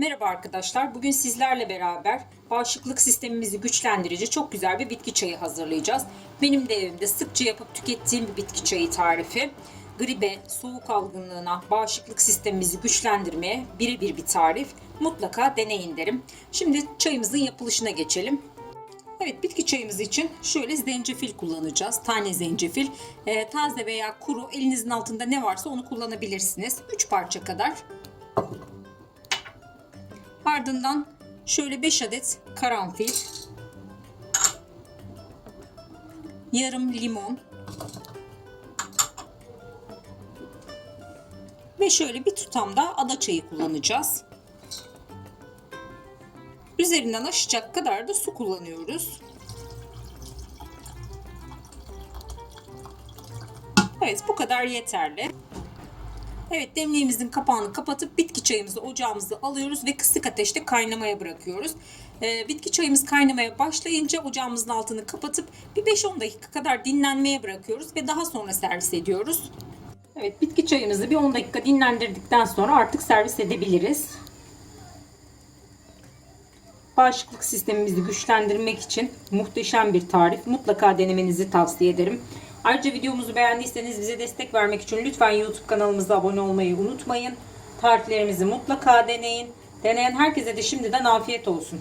Merhaba arkadaşlar. Bugün sizlerle beraber bağışıklık sistemimizi güçlendirici çok güzel bir bitki çayı hazırlayacağız. Benim de evimde sıkça yapıp tükettiğim bir bitki çayı tarifi. Gribe, soğuk algınlığına, bağışıklık sistemimizi güçlendirmeye birebir bir tarif. Mutlaka deneyin derim. Şimdi çayımızın yapılışına geçelim. Evet bitki çayımız için şöyle zencefil kullanacağız. Tane zencefil. Ee, taze veya kuru elinizin altında ne varsa onu kullanabilirsiniz. 3 parça kadar. Ardından şöyle 5 adet karanfil. Yarım limon. Ve şöyle bir tutam da ada çayı kullanacağız. Üzerinden aşacak kadar da su kullanıyoruz. Evet bu kadar yeterli. Evet demliğimizin kapağını kapatıp bitki çayımızı ocağımıza alıyoruz ve kısık ateşte kaynamaya bırakıyoruz. Ee, bitki çayımız kaynamaya başlayınca ocağımızın altını kapatıp bir 5-10 dakika kadar dinlenmeye bırakıyoruz ve daha sonra servis ediyoruz. Evet bitki çayımızı bir 10 dakika dinlendirdikten sonra artık servis edebiliriz. Bağışıklık sistemimizi güçlendirmek için muhteşem bir tarif. Mutlaka denemenizi tavsiye ederim. Ayrıca videomuzu beğendiyseniz bize destek vermek için lütfen YouTube kanalımıza abone olmayı unutmayın. Tariflerimizi mutlaka deneyin. Deneyen herkese de şimdiden afiyet olsun.